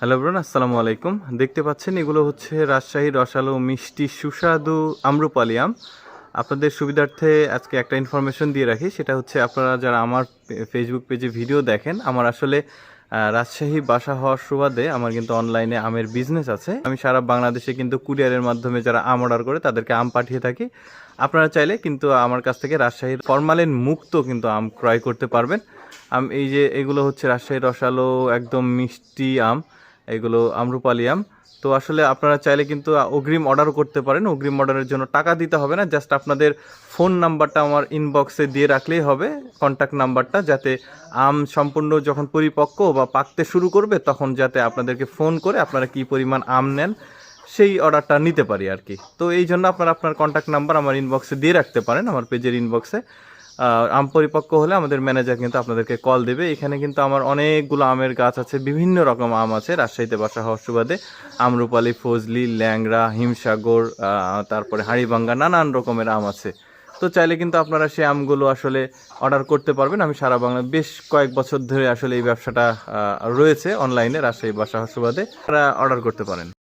Hello ব্রন আসসালামু আলাইকুম। দেখতে পাচ্ছেন, এগুলো হচ্ছে রাজশাহী রসালো মিষ্টি সুস্বাদু আম্রপালি আম আপনাদের সুবিধার্থে আজকে একটা ইনফরমেশন দিয়ে রাখি, সেটা হচ্ছে আপনারা যারা আমার ফেসবুক পেজে ভিডিও দেখেন, আমার আসলে রাজশাহী বাসা হওয়ার সুবাদে আমার কিন্তু অনলাইনে আমের বিজনেস আছে। আমি সারা বাংলাদেশে কিন্তু কুরিয়ারের মাধ্যমে যারা আম অর্ডার করে, তাদেরকে আম পাঠিয়ে থাকি। আপনারা চাইলে কিন্তু আমার কাছ থেকে রাজশাহীর ফরমালিন মুক্ত কিন্তু আম ক্রয় করতে পারবেন। আম, এই যে এগুলো হচ্ছে রাজশাহীর রসালো একদম মিষ্টি আম। এগুলো আম্রপালি আম তো আসলে আপনারা চাইলে কিন্তু অগ্রিম অর্ডারও করতে পারেন। অগ্রিম অর্ডারের জন্য টাকা দিতে হবে না জাস্ট আপনাদের ফোন নাম্বারটা আমার ইনবক্সে দিয়ে রাখলেই হবে কন্ট্যাক্ট নাম্বারটা যাতে আম সম্পূর্ণ যখন পরিপক্ক বা পাকতে শুরু করবে, তখন যাতে আপনাদেরকে ফোন করে আপনারা কি পরিমাণ আম নেন, সেই অর্ডারটা নিতে পারি আর কি। তো এই জন্য আপনারা আপনার কন্ট্যাক্ট নাম্বার আমার ইনবক্সে দিয়ে রাখতে পারেন, আমার পেজের ইনবক্সে আম পরিপক্ক হলে আমাদের ম্যানেজার কিন্তু আপনাদেরকে কল দেবে। এখানে কিন্তু আমার অনেকগুলো আমের গাছ আছে, বিভিন্ন রকম আম আছে, রাজশাহীতে বাসা হওয়ার সুবাদে। আমরুপালি, ফজলি ল্যাংরা হিমসাগর তারপরে হাড়িভাঙ্গা নানান রকমের আম আছে। তো চাইলে কিন্তু আপনারা সেই আমগুলো আসলে অর্ডার করতে পারবেন। আমি সারা বাংলা বেশ কয়েক বছর ধরে আসলে এই ব্যবসাটা রয়েছে অনলাইনে, রাজশাহী বাসা সুবাদে। আপনারা অর্ডার করতে পারেন।